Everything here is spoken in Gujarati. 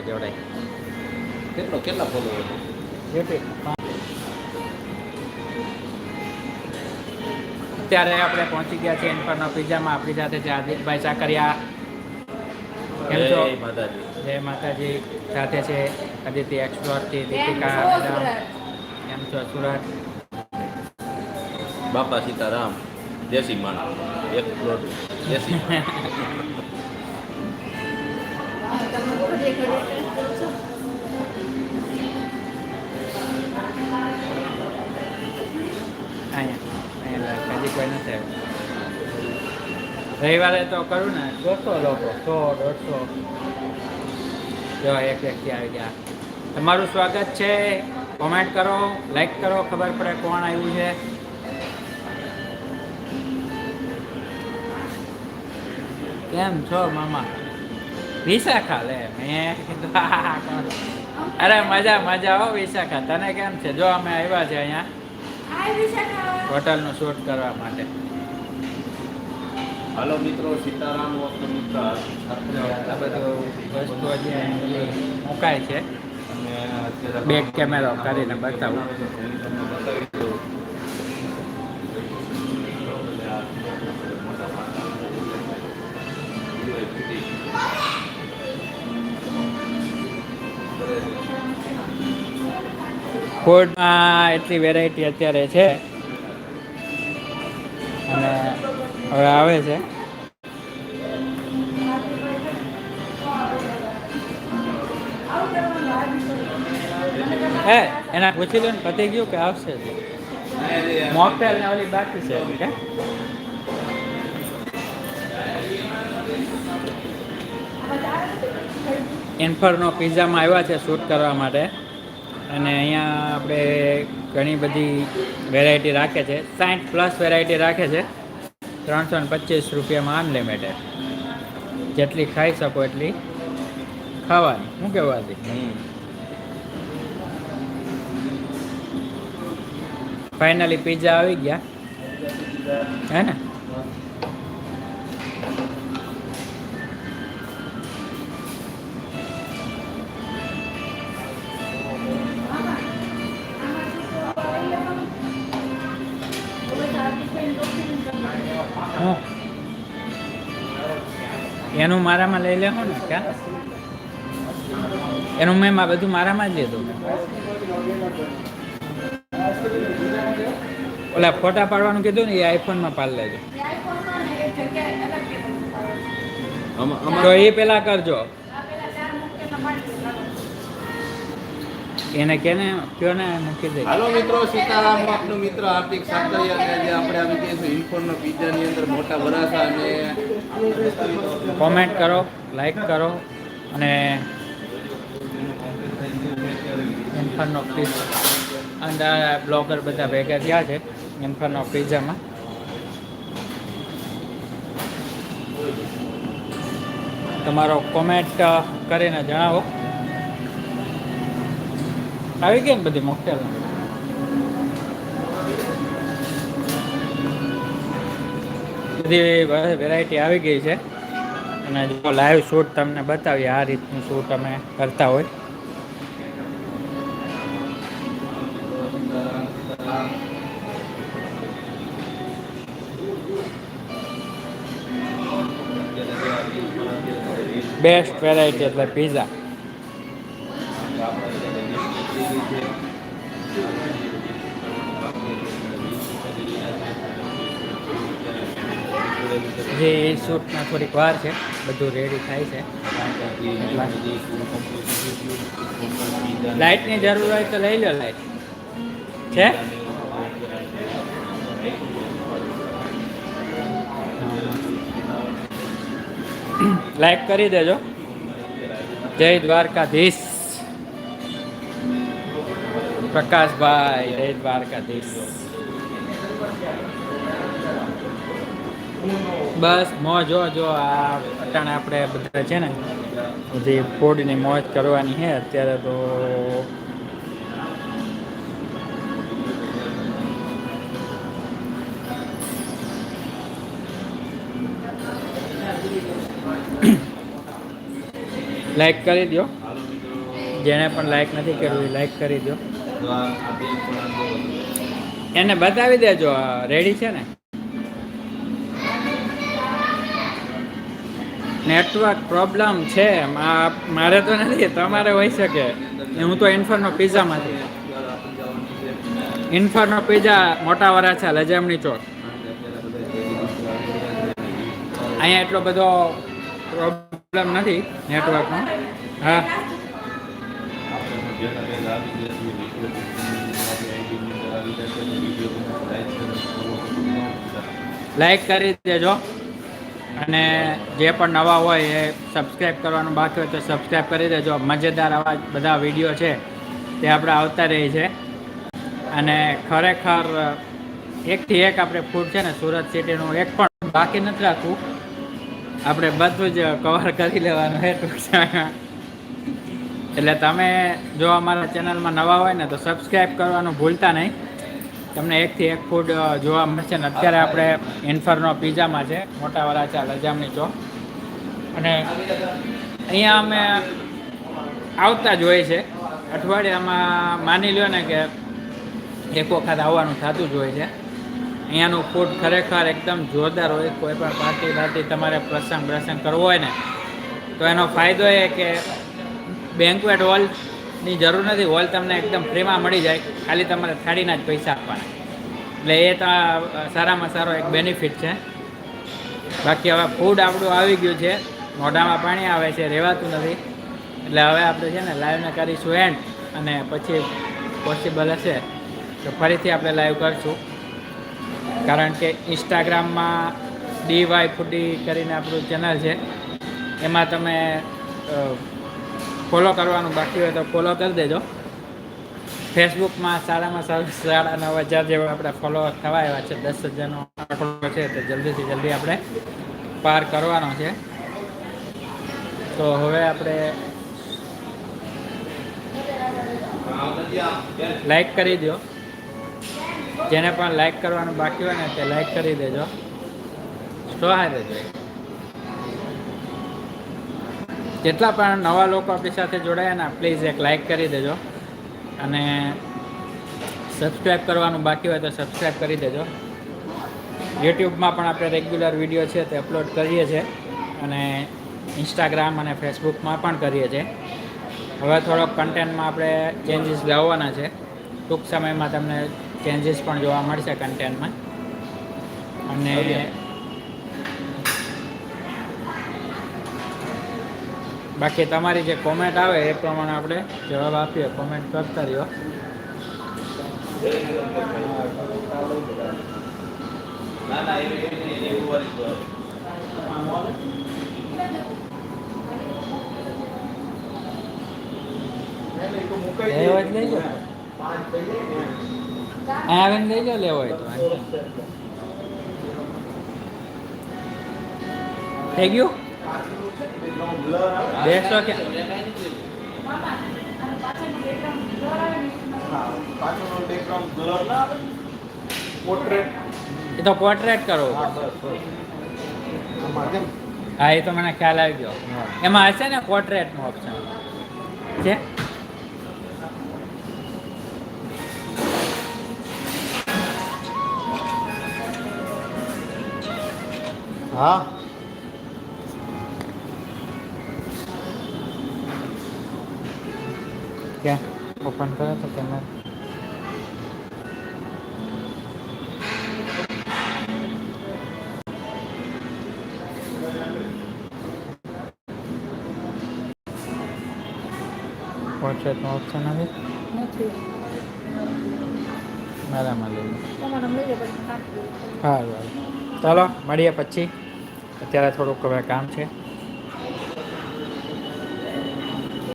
જોડાય કેટલો કેટલા ફોલોવર અત્યારે આપણે પહોંચી ગયા છીએ ઇન્ફરનો પિઝામાં. આપણી સાથે છે હાર્દિકભાઈ સાકરિયા. કેમ છો? જય માતાજી. સાથે છે અદિતિ એક્સપ્લોરથી દીપિકા કેમ છો સુરત? બાપા સીતારામ. દેશી માણસ એક પ્લોટ દેશી હજી કોઈ નથી રવિવારે તો કરું ને, દોઢસો લોકો, સો, દોઢસો. જો એક વ્યક્તિ આવી ગયા. તમારું સ્વાગત છે. કોમેન્ટ કરો લાઈક કરો, ખબર પડે કોણ આવ્યું છે. કેમ છો, મામા? વિશાખા લે મેં કીધું અરે મજા મજા હો વિશાખા. તને કેમ છે? જો અમે આવ્યા છે અહીંયા હોટલનું શૂટ કરવા માટે. હાલો મિત્રો સીતારામ આ બધું વસ્તુઓ જે મુકાય છે. બેક કેમેરો કરીને બતાવું. ફૂડમાં એટલી વેરાયટી અત્યારે છે. અને હવે આવે છે. હે એના પૂછી લો ને, પતી ગયું કે આવશે? મોકટેલ ને ઓલી બાકી છે કે? ઇન્ફરનો પિઝામાં આવ્યા છે શૂટ કરવા માટે. અને અહીંયા આપણે ઘણી બધી વેરાયટી રાખે છે. સાઠ પ્લસ વેરાયટી રાખે છે. ત્રણસો ને પચીસ રૂપિયામાં અનલિમિટેડ જેટલી ખાઈ શકો એટલી ખાવાની. શું કહેવાથી ફાઇનલી પિઝા આવી ગયા. હે ને? એનું મારામાં લઈ લેવો ને ક્યાં એનું મેં બધું મારામાં જ લીધું. ઓલા ફોટા પાડવાનું કીધું ને એ આઈફોનમાં પાડી લેજો. તો એ પેલા કરજો. એને કેને કયો ને મૂકી દે. હાલો મિત્રો સીતારામ આપનો મિત્ર હાર્દિક સાકરિયા અને આજે આપણે આવી ગયા છીએ ઇન્ફોર્નો પિઝાની અંદર મોટા વરાસા અને કોમેન્ટ કરો લાઈક કરો અને ઇન્ફરનો પિઝા અંદર બ્લોગર બધા ભેગા થયા છે ઇન્ફરનો પિઝામાં તમારો કોમેન્ટ કરીને જણાવો. આવી ગઈ ને બધી મોકટેલ બધી વેરાયટી આવી ગઈ છે. અને જો લાઈવ શૂટ તમને બતાવીએ આ રીતનું શૂટ અમે કરતા હોય. બેસ્ટ વેરાયટી એટલે પીઝા જે શૂટમાં થોડીક વાર છે, બધું રેડી થાય છે. લાઇટની જરૂર હોય તો લઈ લો લાઇટ છે? લાઈક કરી દેજો. જય દ્વારકાધીશ. પ્રકાશભાઈ, જય દ્વારકાધીશ. બસ, મોજ જો જો આ અટાણે આપણે બધા છે ને, બધી ફૂડની મોજ કરવાની છે, અત્યારે તો લાઈક કરી દો જેણે પણ લાઈક નથી કર્યું, એ લાઈક કરી દો એને બતાવી દેજો રેડી છે ને? નેટવર્ક પ્રોબ્લેમ છે મારે તો નથી, તમારે હોઈ શકે. હું તો ઇન્ફરનો પિઝામાંથી. ઇન્ફરનો પિઝા મોટા વરાછા લજામણી ચોક. અહીંયા એટલો બધો પ્રોબ્લેમ નથી નેટવર્કનો. હા. લાઈક કરી દેજો. અને જે પણ નવા હોય એ સબસ્ક્રાઈબ કરવાનું બાકી હોય તો સબસ્ક્રાઈબ કરી દેજો. મજેદાર આવા બધા વીડિયો છે તે આપણે આવતા રહી છે. અને ખરેખર એકથી એક આપણે ફૂડ છે ને સુરત સિટીનું એક પણ બાકી નથી રાખવું. આપણે બધું જ કવર કરી લેવાનું છે એટલે તમે જો અમારા ચેનલમાં નવા હોય ને તો સબસ્ક્રાઈબ કરવાનું ભૂલતા નહીં. તમને એકથી એક ફૂડ જોવા મળશે ને અત્યારે આપણે ઇન્ફરનો પીઝામાં છે. મોટા વરાછા લજામણી ચોક. અને અહીંયા અમે આવતા જ હોય છે. અઠવાડિયામાં માની લ્યો ને કે એક વખત આવવાનું થતું જ હોય છે. અહીંયાનું ફૂડ ખરેખર એકદમ જોરદાર હોય. કોઈ પણ પાર્ટી પાર્ટી તમારે પ્રસંગ પ્રસંગ કરવો હોય ને, તો એનો ફાયદો એ કે બેન્કવેટ હોલની જરૂર નથી. હોલ તમને એકદમ ફ્રીમાં મળી જાય. ખાલી તમારે થાળીના જ પૈસા આપવાના. એટલે એ તો સારામાં સારો એક બેનિફિટ છે. બાકી હવે ફૂડ આપણું આવી ગયું છે. મોઢામાં પાણી આવે છે રહેવાતું નથી. એટલે હવે આપણે છે ને લાઈવને કરીશું એન્ડ અને પછી પોસિબલ હશે તો ફરીથી આપણે લાઈવ કરીશું. કારણ કે ઇન્સ્ટાગ્રામમાં ડી વાય ફૂડી કરીને આપણું ચેનલ છે. એમાં તમે ફોલો કરવાનું બાકી હોય તો ફોલો કરી દેજો. ફેસબુકમાં સારામાં સારું સાડા નવ હજાર જેવા આપણે ફોલો થવા આવ્યા છે. દસ હજારનો આંકડો છે તો જલ્દીથી જલ્દી આપણે પાર કરવાનો છે. તો હવે આપણે લાઈક કરી દો જેને પણ લાઈક કરવાનું બાકી હોય ને તે લાઈક કરી દેજો. સ્ટોહાઈ દેજો જેટલા પણ નવા લોકો આપણી સાથે જોડાયા ને પ્લીઝ એક લાઇક કરી દેજો. અને સબસ્ક્રાઈબ કરવાનું બાકી હોય તો સબસ્ક્રાઈબ કરી દેજો. યુટ્યુબમાં પણ આપણે રેગ્યુલર વીડિયો છે તે અપલોડ કરીએ છીએ. અને ઇન્સ્ટાગ્રામ અને ફેસબુકમાં પણ કરીએ છીએ. હવે થોડોક કન્ટેન્ટમાં આપણે ચેન્જીસ લાવવાના છે. ટૂંક સમયમાં તમને ચેન્જીસ પણ જોવા મળશે કન્ટેન્ટમાં અને બાકી તમારી જે કોમેન્ટ આવે એ પ્રમાણે આપણે જવાબ આપીએ. કોમેન્ટ કરતા રહ્યો. લેવો જ લઈ લો આવીને લઈ લો લેવો હોય તો થઈ ગયું? બેસો કે એ તો પોર્ટ્રેટ કરો. હા, એ તો મને ખ્યાલ આવી ગયો. એમાં હશે ને પોર્ટ્રેટનું ઓપ્શન છે? હા. ક્યાં ઓપન કરે તો કેમેરા પોર્ટ્રેટનો ઓપ્શન આવી નથી. મારામાં લઈ સારું ચાલો મળીએ પછી. અત્યારે થોડુંક હવે કામ છે.